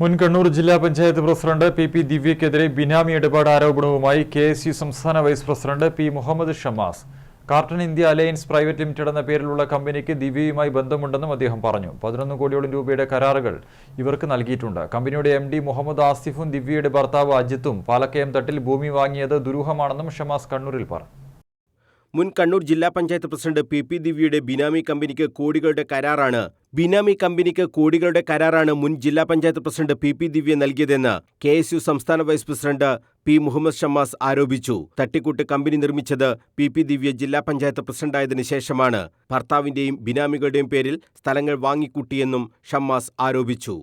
മുൻ കണ്ണൂർ ജില്ലാ panchayat president P P ദിവ്യക്കെതിരെ ബിനാമി ഇടപാട് ആരോപണവുമായി കെ എസ് യു സംസ്ഥാന vice president P Muhammad Shamas. Carton India alliance private limited എന്ന പേരിലുള്ള കമ്പനിക്ക് ദിവ്യയുമായി ബന്ധമുണ്ടെന്നും അദ്ദേഹം പറഞ്ഞു. പതിനൊന്ന് കോടിയോളം രൂപയുടെ കരാറുകൾ ഇവർക്ക് നൽകിയിട്ടുണ്ട്. കമ്പനിയുടെ എം ഡി മുഹമ്മദ് ആസിഫും ദിവ്യയുടെ ഭർത്താവ് അജിത്തും പാലക്കയം തട്ടിൽ ഭൂമി വാങ്ങിയത് ദുരൂഹമാണെന്നും ഷമാസ് കണ്ണൂരിൽ പറഞ്ഞു. മുൻ കണ്ണൂർ ജില്ലാ പഞ്ചായത്ത് പ്രസിഡന്റ് പി പി ദിവ്യയുടെ ബിനാമി കമ്പനിക്ക് കോടികളുടെ കരാറാണ്. ബിനാമി കമ്പനിക്ക് കോടികളുടെ കരാറാണ് മുൻ ജില്ലാ panchayat president P P Divya നൽകിയതെന്ന് കെ എസ് യു സംസ്ഥാന vice president P Muhammad Shammas ആരോപിച്ചു. തട്ടിക്കൂട്ട് കമ്പനി നിർമ്മിച്ചത് പി പി ദിവ്യ ജില്ലാ പഞ്ചായത്ത് പ്രസിഡന്റായതിനു ശേഷമാണ്. ഭർത്താവിന്റെയും ബിനാമികളുടെയും പേരിൽ സ്ഥലങ്ങൾ വാങ്ങിക്കൂട്ടിയെന്നും ഷമ്മാസ് ആരോപിച്ചു.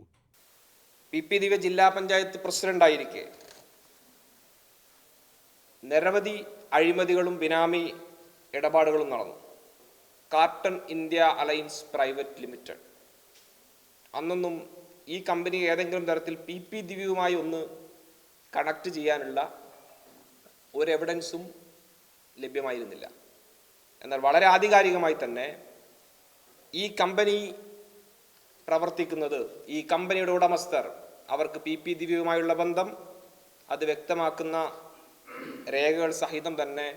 പി പി ദിവ്യ ജില്ലാ പഞ്ചായത്ത് പ്രസിഡന്റായിരിക്കെ. നിരവധി അഴിമതികളും ബിനാമി ഇടപാടുകളും നടന്നു. Carton India alliance private limited. അന്നൊന്നും ഈ കമ്പനി ഏതെങ്കിലും തരത്തിൽ പി പി ദിവ്യവുമായി ഒന്ന് കണക്ട് ചെയ്യാനുള്ള ഒരു എവിഡൻസും ലഭ്യമായിരുന്നില്ല. എന്നാൽ വളരെ ആധികാരികമായി തന്നെ ഈ കമ്പനി പ്രവർത്തിക്കുന്നത് ഈ കമ്പനിയുടെ ഉടമസ്ഥർ അവർക്ക് പി പി ദിവ്യവുമായുള്ള ബന്ധം അത് വ്യക്തമാക്കുന്ന രേഖകൾ സഹിതം തന്നെ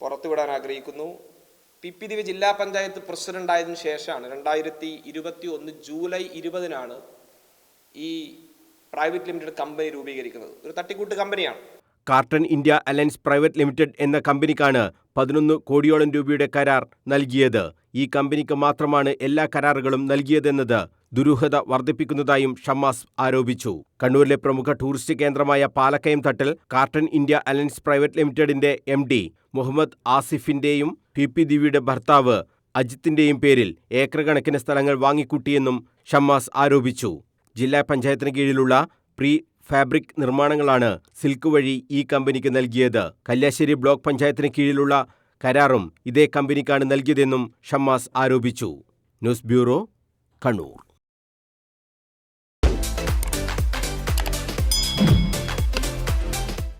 പുറത്തുവിടാൻ ആഗ്രഹിക്കുന്നു. പി പി ദിവ്യ ജില്ലാ പഞ്ചായത്ത് പ്രസിഡന്റ് ആയതിനു ശേഷമാണ് രണ്ടായിരത്തി ഇരുപത്തി ഒന്ന് ജൂലൈ ഇരുപതിനാണ് ഈ പ്രൈവറ്റ് ലിമിറ്റഡ് കമ്പനി രൂപീകരിക്കുന്നത്. ഒരു തട്ടിക്കൂട്ട് കമ്പനിയാണ്. Carton India alliance private limited എന്ന കമ്പനിക്കാണ് പതിനൊന്ന് കോടിയോളം രൂപയുടെ കരാർ നൽകിയത്. ഈ കമ്പനിക്ക് മാത്രമാണ് എല്ലാ കരാറുകളും നൽകിയതെന്നത്. ദുരൂഹത വർദ്ധിപ്പിക്കുന്നതായും ഷമ്മാസ് ആരോപിച്ചു. കണ്ണൂരിലെ പ്രമുഖ ടൂറിസ്റ്റ് കേന്ദ്രമായ പാലക്കയം തട്ടിൽ കാർട്ടൺ ഇന്ത്യ അലയൻസ് പ്രൈവറ്റ് ലിമിറ്റഡിന്റെ എം ഡി മുഹമ്മദ് ആസിഫിന്റെയും പി പി ദിവിയുടെ ഭർത്താവ് അജിത്തിന്റെയും പേരിൽ ഏക്കർ കണക്കിന് സ്ഥലങ്ങൾ വാങ്ങിക്കൂട്ടിയെന്നും ഷമ്മാസ് ആരോപിച്ചു. ജില്ലാ പഞ്ചായത്തിന് കീഴിലുള്ള പ്രീ ഫാബ്രിക് നിർമ്മാണങ്ങളാണ് സിൽക്ക് വഴി ഈ കമ്പനിക്ക് നൽകിയത്. കല്യാശ്ശേരി ബ്ലോക്ക് പഞ്ചായത്തിന് കീഴിലുള്ള കരാറും ഇതേ കമ്പനിക്കാണ് നൽകിയതെന്നും ഷമ്മാസ് ആരോപിച്ചു. News bureau Kannur.